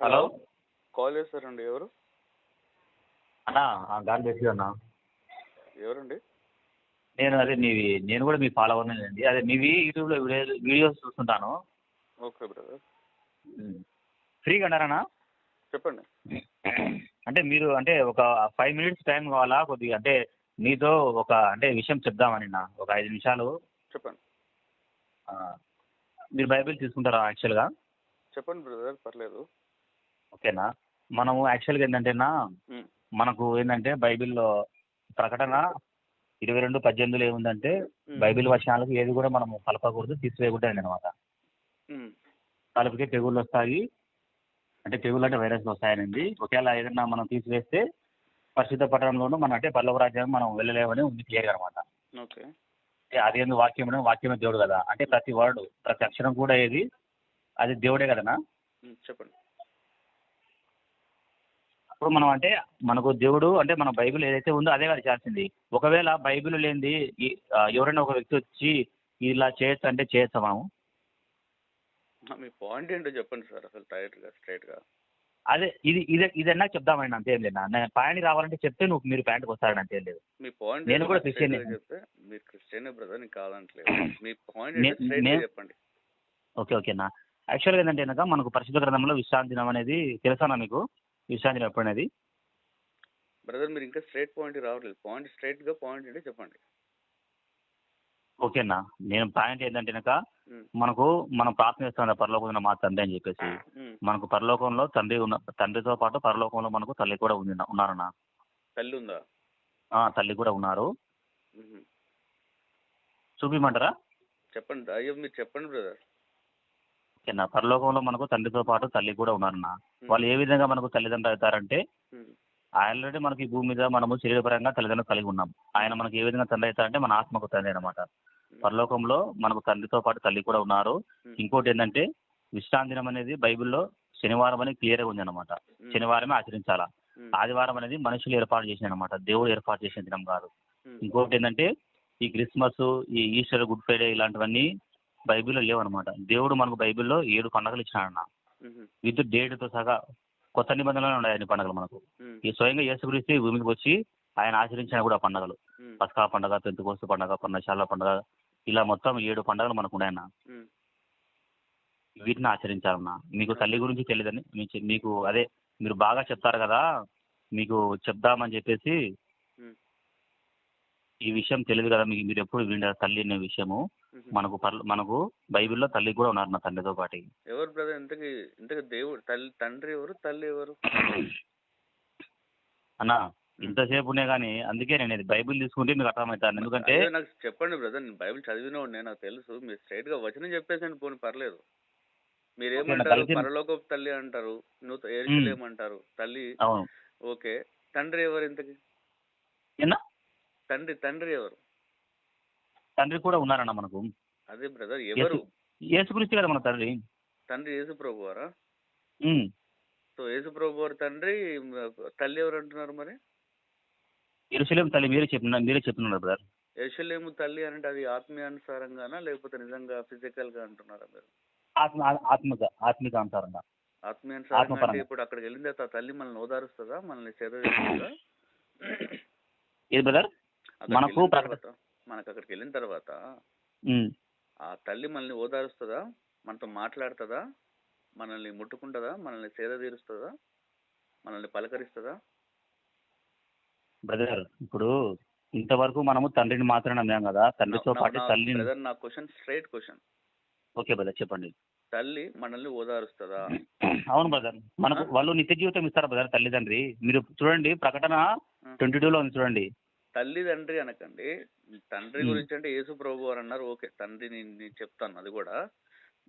Hello? Call చేస్తారండి ఎవరు? అన్నా గాలి బేసి అన్న. ఎవరండి? నేను అదే మీవి నేను కూడా మీ ఫాలోవర్ అండి అదే మీవి యూట్యూబ్లో వీడియో వీడియోస్ చూస్తుంటాను. Okay brother. ఫ్రీగా అన్నారన్నా చెప్పండి. అంటే మీరు అంటే ఒక ఫైవ్ మినిట్స్ టైం కావాలా? కొద్దిగా అంటే మీతో ఒక అంటే విషయం చెప్దామని నా ఒక ఐదు నిమిషాలు. చెప్పండి. మీరు బైబిల్ తీసుకుంటారా యాక్చువల్గా? చెప్పండి బ్రదర్ పర్లేదు. ఓకేనా? మనము యాక్చువల్గా ఏంటంటేనా. మనకు ఏంటంటే బైబిల్లో ప్రకటన ఇరవై రెండు పద్దెనిమిదిలో ఏముందంటే. బైబిల్ వచనాలకు ఏది కూడా మనము కలపకూడదు తీసివేయకూడదు అనమాట. కలిపితే తెగుళ్ళు వస్తాయి. అంటే తెగుళ్ళు అంటే వైరస్లు వస్తాయనండి. ఒకవేళ ఏదైనా మనం తీసివేస్తే పరిశుద్ధ పట్టణంలోనూ మనం అంటే పల్లవ రాజ్యం మనం వెళ్ళలేమని ఉంది క్లియర్ అనమాట ఓకే. అది ఏంది వాక్యం వాక్యమే దేవుడు కదా. అంటే ప్రతి వర్డ్ ప్రతి అక్షరం కూడా ఏది? అది దేవుడే కదనా. చెప్పండి. అప్పుడు మనం అంటే మనకు దేవుడు అంటే మన బైబిల్ ఏదైతే ఉందో అదే కదా చేయాల్సింది ఒకవేళ బైబిల్ లేనిది ఎవరైనా ఒక వ్యక్తి వచ్చి ఇలా చేయొచ్చు అంటే చేయొచ్చా మనం ఆ, మీ పాయింట్ ఏంటో చెప్పండి సార్ అసలు డైరెక్ట్గా స్ట్రైట్గా అదే ఇది ఇదే ఇదన్నా చెప్దామని అంతేం లేదు. నా పాయింట్ రావాలంటే చెప్తే నువ్వు మీరు ప్యాంట్కి వస్తారని అంతేం లేదు. మీ పాయింట్ నేను కూడా క్రిస్టియన్ చెప్తే మీరు క్రిస్టియన్ బ్రదర్ కాదంటలేదు మీ పాయింట్ చెప్పండి. ఓకే ఓకేనా యాక్చువల్గా ఏంటంటే మనకు పరిశుద్ధ గ్రంథంలో విశ్రాంతి దినం అనేది తెలుసానా మీకు? విశ్రాంతి దినం ఎప్పుడనేది బ్రదర్ మీరు ఇంకా స్ట్రైట్ పాయింట్ రావట్లేదు. పాయింట్ స్ట్రైట్గా పాయింట్ ఏంటో చెప్పండి. ఓకేనా నేను పాయింట్ ఏంటంటే కనుక. మనకు మనం ప్రార్థన చేస్తాం పరలోకంలో మా తండ్రి అని చెప్పేసి. మనకు పరలోకంలో తండ్రి ఉన్న తండ్రితో పాటు పరలోకంలో మనకు తల్లి కూడా ఉంది ఉన్నారన్న. తల్లి ఉందా? తల్లి కూడా ఉన్నారు. చూపిమంటారా? చెప్పండి. అయ్యో మీరు చెప్పండి బ్రదర్. ఓకేనా? పరలోకంలో మనకు తండ్రితో పాటు తల్లి కూడా ఉన్నారన్న. వాళ్ళు ఏ విధంగా మనకు తల్లిదండ్రులు అవుతారంటే ఆల్రెడీ మనకి భూమి మీద మనము శరీరపరంగా తల్లిదండ్రులు కలిగి ఉన్నాం ఆయన మనకి ఏ విధంగా తండ్రి అవుతారంటే మన ఆత్మకు తండ్రి అనమాట పరలోకంలో మనకు తండ్రితో పాటు తల్లి కూడా ఉన్నారు. ఇంకోటి ఏంటంటే విశ్రాంతి దినం అనేది బైబిల్లో శనివారం అని క్లియర్గా ఉంది అనమాట శనివారమే ఆచరించాలా? ఆదివారం అనేది మనుషులు ఏర్పాటు చేసిన అనమాట దేవుడు ఏర్పాటు చేసిన దినం కాదు. ఇంకోటి ఏంటంటే ఈ క్రిస్మస్ ఈ ఈస్టర్ గుడ్ ఫ్రైడే ఇలాంటివన్నీ బైబిల్లో లేవన్నమాట దేవుడు మనకు బైబిల్లో ఏడు పండుగలు ఇచ్చినాడన్న. విత్ డేట్తో సహా కొత్త నిబంధనలు ఉన్నాయి అన్ని పండుగలు మనకు. ఈ స్వయంగా యేసుక్రీస్తు భూమికి వచ్చి ఆయన ఆచరించిన కూడా పండుగలు. పస్కా పండుగ పెంతుకోస్తు పండుగ పన్నశాల పండుగ ఇలా మొత్తం ఏడు పండుగలు మనకు ఉన్నాయన్న. వీటిని ఆచరించాలన్నా. మీకు తల్లి గురించి తెలియదని మీకు అదే మీరు బాగా చెప్తారు కదా మీకు చెప్దామని చెప్పేసి ఈ విషయం తెలియదు కదా మీకు మీరు ఎప్పుడు వింటారు తల్లి అనే విషయము? మనకు మనకు బైబిల్లో తల్లి కూడా ఉన్నారు నా తండ్రితో పాటు. ఎవరు బ్రదర్? ఇంతకి ఇంతకి దేవుడు తల్లి తండ్రి ఎవరు? తల్లి ఎవరు? అన్న ఇంతసేపు ఉన్నాయి కానీ అందుకే నేను ఇది బైబిల్ తీసుకుంటే మీకు అర్థమవుతాను ఎందుకంటే నాకు చెప్పండి బ్రదర్ నేను బైబిల్ చదివిన నాకు తెలుసు. మీరు స్ట్రైట్గా వచనం చెప్పేసండి పోనీ పర్లేదు. మీరేమంటారు? పరలోకపు తల్లి అంటారు నువ్వు ఏర్చలేమంటారు తల్లి ఓకే. తండ్రి ఎవరు ఇంతకి? తండ్రి తండ్రి ఎవరు? తండ్రి కూడా ఉన్నారన్న మనకు. అదే బ్రదర్ ఎవరు? యేసుక్రీస్తు కదా మన తండ్రి. తండ్రి యేసు ప్రభు వారా. సో యేసు ప్రభు వారి తండ్రి తల్లి ఎవరు అంటున్నారు మరి? యెరూషలేం తల్లి మీరే చెప్పిన మీరే చెప్తున్నారు బ్రదర్? యశలేము తల్లి అంటే అది ఆత్మీయానుసారంగానా లేకపోతే నిజంగా ఫిజికల్గా అంటున్నారా మీరు? ఆత్మ ఆత్మిక ఆత్మిక అంటారంట. ఆత్మీయానుసారంగా. ఇప్పుడు అక్కడికి తర్వాత ఆ తల్లి మనల్ని ఓదారుస్తుందా? మనల్ని సేద తీరుస్తుందా ఏది బ్రదర్? మనకు వెళ్ళిన ప్రకట- తర్వాత. మనకు అక్కడికి వెళ్ళిన తర్వాత. ఆ తల్లి మనల్ని ఓదారుస్తుందా? మనతో మాట్లాడుతుందా? మనల్ని ముట్టుకుంటుందా? మనల్ని సేద తీరుస్తుందా? మనల్ని పలకరిస్తుందా? బ్రదర్ ఇప్పుడు ఇంతవరకు మనము తండ్రిని మాత్రమే నమ్మాం కదా? తండ్రితో పాటు బ్రదర్ నా question straight question. Okay brother చెప్పండి. తల్లి మనల్ని ఓదారుస్తుందా? అవును బ్రదర్. మనకు వాళ్ళు నిత్య జీవితం ఇస్తారు బ్రదర్ తల్లిదండ్రి? మీరు చూడండి ప్రకటన ట్వంటీ టూలో ఉంది చూడండి. తల్లి తండ్రి అనకండి. తండ్రి. గురించి అంటే యేసు ప్రభు వారు అన్నారు. ఓకే తండ్రి నేను నేను చెప్తాను అది కూడా.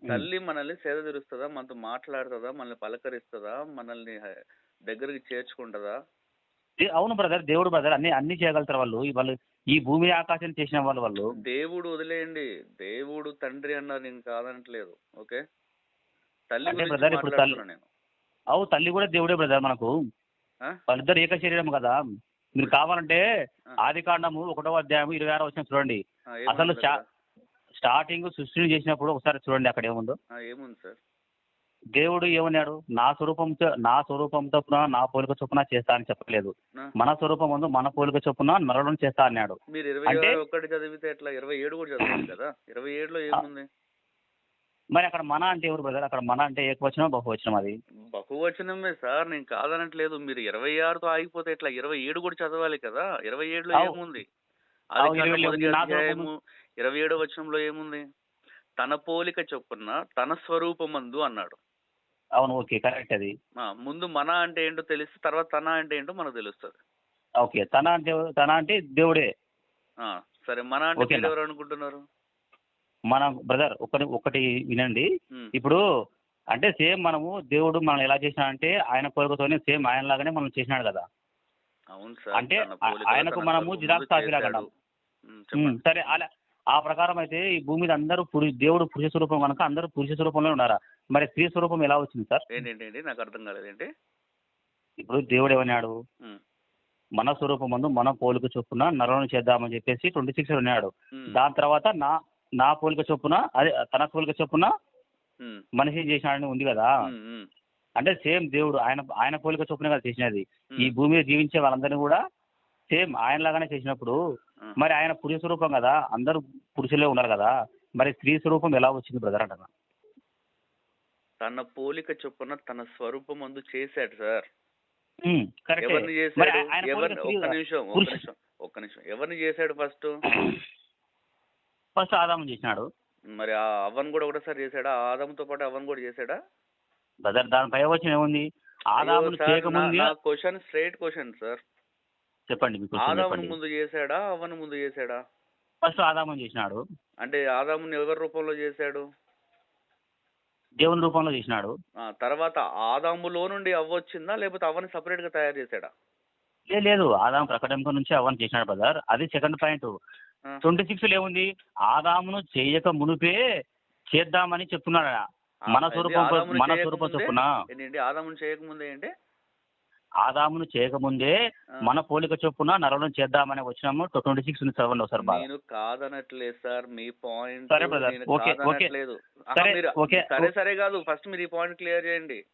తల్లి మనల్ని సేద తీరుస్తుందా? మనతో మాట్లాడుతుందా? మనల్ని పలకరిస్తుందా? మనల్ని దగ్గరికి చేర్చుకుంటుందా? అవును బ్రదర్ దేవుడు బ్రదర్ అన్ని అన్ని చేయగలుగుతారు వాళ్ళు. ఈ వాళ్ళు ఈ భూమి ఆకాశం చేసిన వాళ్ళు వాళ్ళు. దేవుడు వదిలేయండి. దేవుడు తండ్రి అన్నారు నేను కాదనట్లేదు. ఓకే? తల్లి brother, ఇప్పుడు తల్లి- అవు తల్లి కూడా దేవుడే బ్రదర్ మనకు? వాళ్ళిద్దరు ఏక శరీరం కదా. మీరు కావాలంటే. ఆది కాండము ఒకటో అధ్యాయం ఇరవై ఆరో వచ్చిన చూడండి. అసలు స్టార్టింగ్ సృష్టిని చేసినప్పుడు ఒకసారి చూడండి అక్కడ ఏముందో. ఏముంది సార్? దేవుడు ఏమన్నాడు? నా స్వరూపంతో నా స్వరూపం చొప్పున నా పోలిక చొప్పున చేస్తా అని చెప్పలేదు. మన స్వరూపం ముందు మన పోలిక చొప్పున నరడం చేస్తా అన్నాడు. మీరు ఇరవై అంటే- ఒకటి చదివితే ఎట్లా? ఇరవై ఏడు కూడా చదవాలి కదా? ఇరవై ఏడులో ఏముంది? మరి అక్కడ మన అంటే ఎవరు బ్రదర్ అక్కడ మన అంటే ఏకవచనం బహువచనం అది. బహువచనమే సార్ నేను కాదనట్లేదు. మీరు ఇరవై ఆరుతో ఆగిపోతే ఎట్లా ఇరవై ఏడు కూడా చదవాలి కదా? ఇరవై ఏడులో. ఏముంది? ఇరవై ఏడు వచనంలో ఏముంది? తన పోలిక చొప్పున తన స్వరూపమందు అన్నాడు. అవును ఓకే కరెక్ట్ అది. ముందు మన అంటే ఏంటో తెలిసి తర్వాత తన అంటే ఏంటో మనకు తెలుస్తుంది. ఓకే తన అంటే తన అంటే దేవుడే. సరే మన అంటే ఎవరు అనుకుంటున్నారు? మన బ్రదర్ ఒకటి ఒకటి వినండి. ఇప్పుడు అంటే సేమ్ మనము దేవుడు మనం ఎలా చేసినాడంటే ఆయన పోలికతోనే సేమ్ ఆయన లాగానే మనం చేసినాడు కదా. అంటే ఆయనకు మనము జిరాక్స్. ఉమ్, ఉమ్, చెప్పండి. సరే అలా ఆ ప్రకారం అయితే ఈ భూమి మీద అందరూ పురు దేవుడు పురుష స్వరూపం కనుక అందరూ పురుష స్వరూపంలో ఉన్నారా? మరి స్త్రీ స్వరూపం ఎలా వచ్చింది సార్? ఏంటి ఏంటి నాకు అర్థం కాలేదేంటి ఇప్పుడు దేవుడు ఏమన్నాడు? మన స్వరూపం ముందు మన పోలిక చొప్పున నరలను చేద్దామని చెప్పేసి ట్వంటీ సిక్స్ ఉన్నాడు దాని తర్వాత నా నా పోలిక చొప్పున అదే తన పోలిక చొప్పున మనిషి చేసినాడని ఉంది కదా? అంటే సేమ్ దేవుడు ఆయన ఆయన పోలిక చొప్పున కదా చేసినది. ఈ. భూమి మీద జీవించే వాళ్ళందరినీ కూడా సేమ్ ఆయన లాగానే చేసినప్పుడు. మరి ఆయన పురుష స్వరూపం కదా? అందరూ పురుషులే ఉన్నారు కదా? మరి స్త్రీ స్వరూపం ఎలా వచ్చింది బ్రదర్ అంటున్నా. తన పోలిక చొప్పున తన స్వరూపం ముందు చేశాడు సార్. ఎవరిని చేశాడు? ఎవరిని? ఒక్క నిమిషం ఒక్క నిమిషం. ఎవరిని చేశాడు ఫస్ట్? ఫస్ట్ ఆదాము చేసినాడు. మరి ఆ అవ్వను కూడా ఒకటేసారి చేశాడా? ఆ ఆదంతో పాటు అవ్వను కూడా చేశాడా? బ్రదర్ దానిపై వచ్చిన ఏముంది? చేయకముందు క్వశ్చన్ స్ట్రైట్ క్వశ్చన్ సార్ చెప్పండి మీకు ఆదామును ముందు చేశాడా? అవ్వను ముందు చేశాడా? ఫస్ట్ ఆదాము చేసినాడు. అంటే ఆదాముని ఎవరి రూపంలో చేశాడు? దేవుని రూపంలో చేసినాడు. తర్వాత ఆదాములో నుండి అవ్వ వచ్చిందా? లేకపోతే అవ్వని సపరేట్గా తయారు చేశాడా? లేదు ఆదాము ప్రకటన నుంచి అవన్నీ చేసినాడు బ్రదర్. అది సెకండ్ పాయింట్ ట్వంటీ సిక్స్ ఏముంది ఆదామును చేయక మునిపే చేద్దామని చెప్తున్నాడు. మన స్వరూపం మన స్వరూపం చొప్పున? ఆదాముని చేయకముందే ఏంటి? ఆదామును చేయకముందే. మన పోలిక చొప్పున నరలను చేద్దామని వచ్చినాము. ట్వంటీ సిక్స్ నుంచి చదవండి ఒకసారి నేను కాదనట్లేదు సార్. మీ పాయింట్ సరే ఓకే, ఓకే. సరే సరే కాదు. ఫస్ట్ మీరు ఈ పాయింట్ క్లియర్ చేయండి.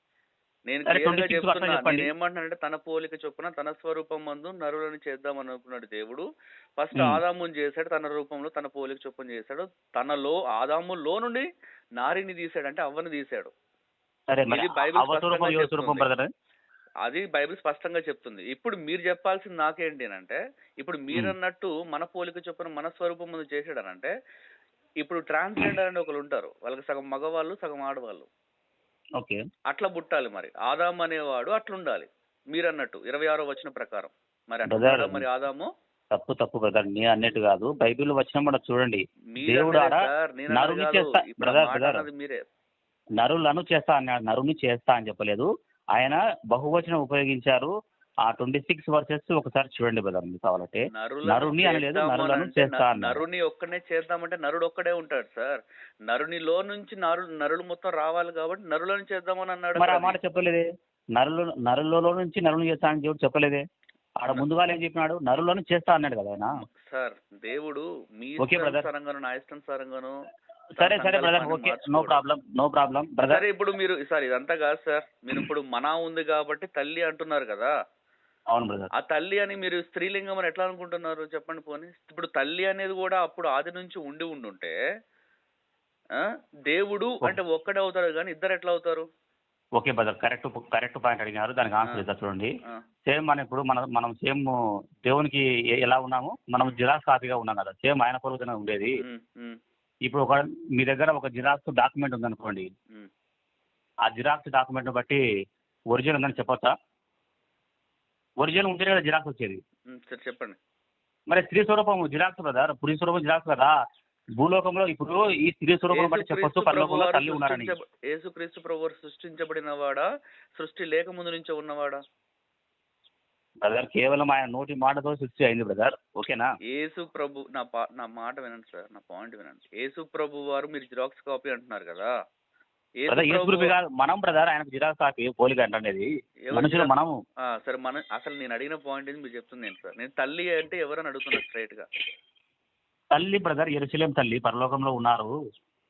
నేను సరే, క్లియర్గా 26 వర్షం చెప్తున్నా చెప్పండి. నేను ఏమంటున్నానంటే తన పోలిక చొప్పున తన స్వరూపం మందు నరులను చేద్దాం అనుకున్నాడు దేవుడు. ఫస్ట్. ఆదాముని చేశాడు తన రూపంలో తన పోలిక చొప్పున చేశాడు. తనలో ఆదాములో నుండి నారిని తీశాడు అంటే అవ్వని తీశాడు. అది బైబిల్ స్పష్టంగా చెప్తుంది. ఇప్పుడు మీరు చెప్పాల్సింది నాకేంటి అంటే ఇప్పుడు మీరన్నట్టు మన పోలిక చొప్పున మన స్వరూపం ముందు చేసాడనంటే ఇప్పుడు ట్రాన్స్జెండర్ అని ఒకరు ఉంటారు. వాళ్ళకి సగం మగవాళ్ళు సగం ఆడవాళ్ళు. ఓకే. అట్లా పుట్టాలి మరి. ఆదాం అనేవాడు అట్లుండాలి. మీరన్నట్టు ఇరవై ఆరో వచ్చిన ప్రకారం. మరి అట్లా మరి ఆదాము? తప్పు తప్పు బ్రదర్ నేను అన్నట్టు కాదు. బైబిల్ వచ్చిన కూడా చూడండి. మీరు దేవుడు అన్నదే ఆడ సార్, నేను నరుని అన్నది కాదు. చేస్తా- ఇప్పుడు మాట. అన్నది మీరే. నరులను చేస్తా అన్నాడు. నరుని చేస్తా అని చెప్పలేదు. ఆయన బహువచనం ఉపయోగించారు. ఆ ట్వంటీ సిక్స్ వర్సెస్ ఒకసారి చూడండి బ్రదర్ మీకు కావాలంటే. నరుని అనలేదు, నరులను అంటే చేస్తా న- అన్నాడు. నరుని ఒక్కనే చేద్దామంటే నరుడు ఒక్కడే ఉంటాడు సార్. నరునిలో నుంచి నరు నరులు మొత్తం రావాలి కాబట్టి నరులను చేద్దామని అన్నాడు మరి ఆ. మాట చెప్పలేదే? నరులు నరులలో నుంచి నరుని చేస్తా అని దేవుడు చెప్పలేదే? ఆడ ముందుగా ఏం చెప్పినాడు? నరులను చేస్తా అన్నాడు కదా ఆయన. సార్ దేవుడు మీ ఓకే. ఇష్టానుసారంగాను నా ఇష్టానుసారంగాను సరే సరే brother okay. No. Problem no problem. Brother ఇప్పుడు మీరు సార్ ఇదంతా కాదు సార్. మీరు ఇప్పుడు మనా ఉంది కాబట్టి తల్లి అంటున్నారు కదా. అవును బ్రదర్. ఆ తల్లి అని మీరు స్త్రీలింగం అని ఎట్లా అనుకుంటున్నారు? చెప్పండి పోనీ. ఇప్పుడు తల్లి అనేది కూడా అప్పుడు ఆది నుంచి ఉండి ఉండుంటే దేవుడు అంటే ఒక్కడే అవుతారు కానీ ఇద్దరు ఎట్లా అవుతారు? Okay brother correct correct point అడిగినారు. దానికి ఆన్సర్ ఇస్తా చూడండి. సేమ్ మన ఇప్పుడు మనం మనం సేమ్ దేవునికి ఎలా ఉన్నాము? మనం జిరాక్స్ కాపీగా ఉన్నాం కదా. సేమ్ ఆయన పొరుగుతూనే ఉండేది. ఇప్పుడు ఒక మీ దగ్గర ఒక జిరాక్స్ డాక్యుమెంట్ ఉందనుకోండి. ఉమ్. ఆ జిరాక్స్ డాక్యుమెంట్ బట్టి ఒరిజినల్ ఉందని చెప్పొచ్చా? ఒరిజినల్ ఉంటేనే కదా జిరాక్స్ వచ్చేది. సరే చెప్పండి. మరి స్త్రీ స్వరూపం జిరాక్స్ బ్రదర్ పురుష స్వరూపం జిరాక్స్ కదా? భూలోకంలో ఇప్పుడు ఈ స్త్రీ స్వరూపం బట్టి చెప్పొచ్చు పరలోకంలో తల్లి ఉన్నారని. యేసుక్రీస్తు ప్రభు సృష్టించబడిన వాడా? సృష్టి లేక ముందు నుంచే ఉన్నవాడా? బ్రదర్ కేవలం ఆయన నోటి మాటతో సృష్టి అయింది బ్రదర్. ఓకేనా? యేసు ప్రభు నా నా మాట వినండి సార్ నా పాయింట్ వినండి. యేసు ప్రభు వారు మీరు జిరాక్స్ కాపీ అంటున్నారు కదా? కాదు మనం బ్రదర్ ఆయనకు జిరాక్స్ కాపీ పోలిక అంటనేది మనుషులు సరే మన అసలు నేను అడిగిన పాయింట్ మీరు చెప్తుంది సార్. నేను తల్లి అంటే ఎవరని అడుగుతున్నా స్ట్రైట్గా? తల్లి బ్రదర్ ఎరుసలేం తల్లి పరలోకంలో ఉన్నారు.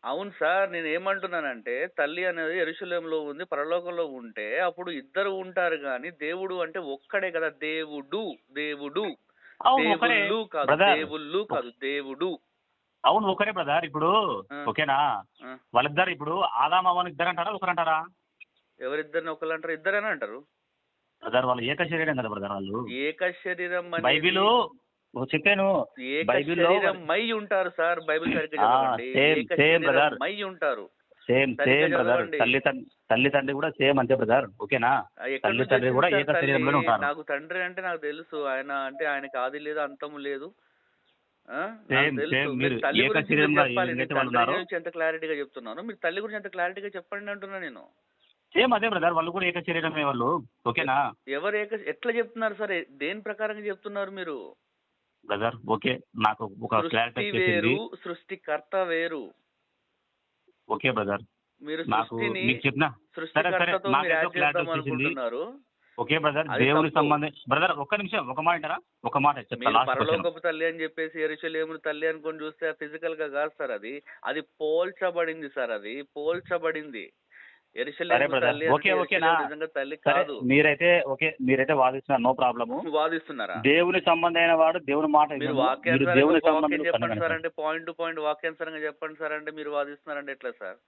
అవును సార్ నేను ఏమంటున్నానంటే తల్లి అనేది ఎరుశలేంలో ఉంది పరలోకంలో ఉంటే అప్పుడు ఇద్దరు ఉంటారు కానీ దేవుడు అంటే ఒక్కడే కదా దేవుడు దేవుడు. దేవుళ్ళు కాదు దేవుళ్ళు కాదు దేవుడు. అవును ఒకరే బ్రదర్ ఇప్పుడు. ఓకేనా? వాళ్ళిద్దరు ఇప్పుడు ఆదామవన్ ఇద్దరు అంటారా ఒకరు అంటారా ఎవరిద్దరిని ఒకళ్ళు అంటారు ఇద్దరని అంటారు? బ్రదర్ వాళ్ళు ఏక శరీరం కదా బ్రదర్ వాళ్ళు. ఏక శరీరం బైబిల్ చెప్పాను. బైబిల్లో శరీరం మై ఉంటారు సార్ బైబిల్ సరిగ్గా. మై ఉంటారు. Same same brother. తల్లి తండ్రి తల్లి తండ్రి కూడా సేమ్ అంతే బ్రదర్ ఓకేనా? తల్లి తండ్రి కూడా ఏక? శరీరంలోనే ఉంటారు. నాకు తండ్రి అంటే నాకు తెలుసు. ఆయన అంటే ఆయనకి ఆది లేదు అంతము లేదు. ఎంత క్లారిటీగా చెప్తున్నాను? మీరు తల్లి గురించి ఎంత క్లారిటీగా చెప్పండి అంటున్నా నేను. సేమ్ అదే బ్రదర్ వాళ్ళు కూడా ఏక శరీరమే వాళ్ళు. ఓకేనా? ఎవరు ఏక ఎట్లా చెప్తున్నారు సార్? దేని ప్రకారంగా చెప్తున్నారు మీరు? Brother okay. నాకు ఒక క్లారిటీ వేరు సృష్టికర్త వేరు. Okay brother. మీరు సృష్టిని. సృష్టికర్తతో మీరు యాడ్ క్లారిటీ చేద్దాం. అనుకుంటున్నారు. ఓకే బ్రదర్ తప్పు. సంబంధం బ్రదర్ ఒక్క నిమిషం ఒక మాట అంటారా? ఒక మాట పరలోకపు తల్లి అని చెప్పేసి ఎరుచలేముని తల్లి అనుకొని చూస్తే ఫిజికల్గా కాదు సార్ అది. అది పోల్చబడింది సార్ అది. పోల్చబడింది. మీరైతే ఓకే మీరైతే వాదిస్తున్నారు నో ప్రాబ్లము. వాదిస్తున్నారా? దేవుని సంబంధమైన వాడు దేవుని మాట మీరు వినడు. మీరు వాక్యానుసారంగా దేవుని ఒక వాక్యం సంబంధం చెప్పండి సార్ అంటే పాయింట్ టు పాయింట్ వాక్యానుసారంగా చెప్పండి సార్ అంటే మీరు వాదిస్తున్నారంటే ఎట్లా సార్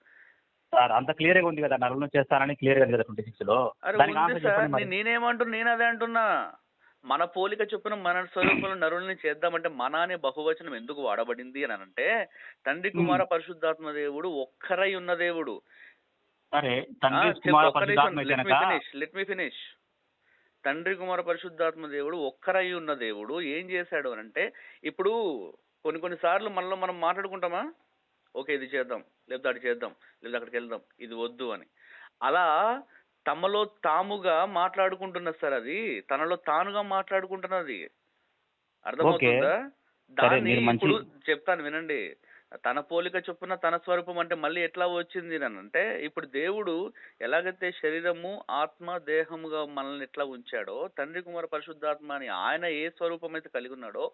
సార్ అంత క్లియర్గా ఉంది కదా నరులను చేస్తానని క్లియర్గా ఉంది కదా ట్వంటీ సిక్స్లో. అరే దానికి ఉంది ఆన్సర్ సార్ చెప్పండి మరి. నే- నేనేమంటున్నా నేను అదే అంటున్నా. మన పోలిక చొప్పున మన స్వరూపంలో నరుల్ని చేద్దామంటే మన అనే బహువచనం ఎందుకు వాడబడింది అని అంటే తండ్రి కుమార పరిశుద్ధాత్మ దేవుడు ఒక్కరై ఉన్న దేవుడు. సరే తండ్రి కుమార పరిశుద్ధాత్మ లెట్ మీ ఫినిష్ తండ్రి కుమార పరిశుద్ధాత్మ దేవుడు ఒక్కరై ఉన్న దేవుడు ఏం చేశాడు అని అంటే ఇప్పుడు కొన్ని కొన్ని సార్లు మనలో మనం మాట్లాడుకుంటామా? ఓకే ఇది చేద్దాం. లేకపోతే అటు చేద్దాం. లేదా అక్కడికి వెళ్దాం. ఇది వద్దు అని. అలా తమలో తాముగా మాట్లాడుకుంటున్నది సార్ అది. తనలో తానుగా మాట్లాడుకుంటున్నది. అర్థమవుతుందా? దాన్ని ఇప్పుడు చెప్తాను వినండి. తన పోలిక చొప్పున తన స్వరూపం అంటే మళ్ళీ ఎట్లా వచ్చింది అంటే ఇప్పుడు దేవుడు ఎలాగైతే శరీరము ఆత్మ దేహముగా మనల్ని ఎట్లా ఉంచాడో తండ్రి కుమార పరిశుద్ధాత్మ అని ఆయన ఏ స్వరూపం అయితే కలిగి ఉన్నాడో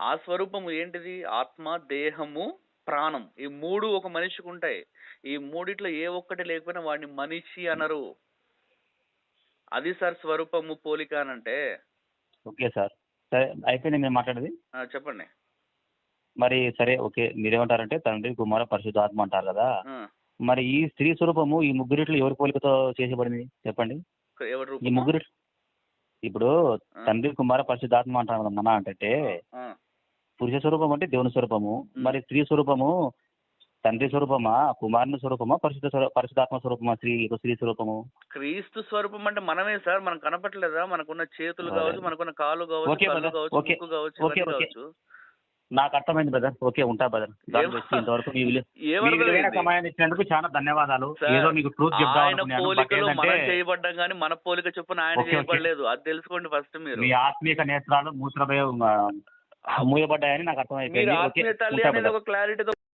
ఆ స్వరూపము ఏంటిది? ఆత్మ దేహము ప్రాణం. ఈ మూడు ఒక మనిషికి ఉంటాయి ఈ మూడిట్లో ఏ ఒక్కటి లేకపోయినా వాడిని మనిషి అనరు. అది సార్ స్వరూపము పోలిక అని అంటే ఓకే సార్. సరే అయిపోయింది మేము మాట్లాడేది? ఆ, చెప్పండి. మరి సరే ఓకే. మీరేమంటారంటే తండ్రి కుమార పరిశుద్ధాత్మ అంటారు కదా. ఆ, మరి ఈ స్త్రీ స్వరూపము ఈ ముగ్గురిట్లో ఎవరి పోలికతో చేసేబడింది చెప్పండి. ఎవరి ఈ రూపము? ముగ్గురు ఇప్పుడు. తండ్రి కుమార పరిశుద్ధాత్మ అంటారు కదా మన అంటే ఆ, పురుష స్వరూపం అంటే దేవుని స్వరూపము. మరి స్త్రీ స్వరూపము తండ్రి స్వరూపమా కుమారుని స్వరూపమా పరిశుద్ధ పరిశుద్ధాత్మ స్వరూపమా స్త్రీ స్త్రీ స్వరూపము? క్రీస్తు స్వరూపం అంటే మనమే సార్ మనం కనపట్లేదా మనకున్న చేతులు. కావచ్చు మనకున్న కాళ్ళు కావచ్చు నాకు అర్థమైంది బ్రదర్ ఓకే ఉంటా బ్రదర్ ఇంతవరకు మీ? విలువైన సమయాన్ని ఇచ్చినందుకు చాలా ధన్యవాదాలు. ఏదో మీకు ట్రూత్ ఆయన పోలికలో మనం చేయబడ్డాం కానీ మన పోలిక చొప్పున ఆయన. చేయబడలేదు. అది తెలుసుకోండి ఫస్ట్ మీరు. మీ ఆత్మీయ నేత్రాలు మూత్రభయ మూయబడ్డాయని నాకు మీరు అర్థమైపోయింది ఓకే ఆత్మీయ తల్లి ఉంటా అనేది brother. ఒక క్లారిటీతో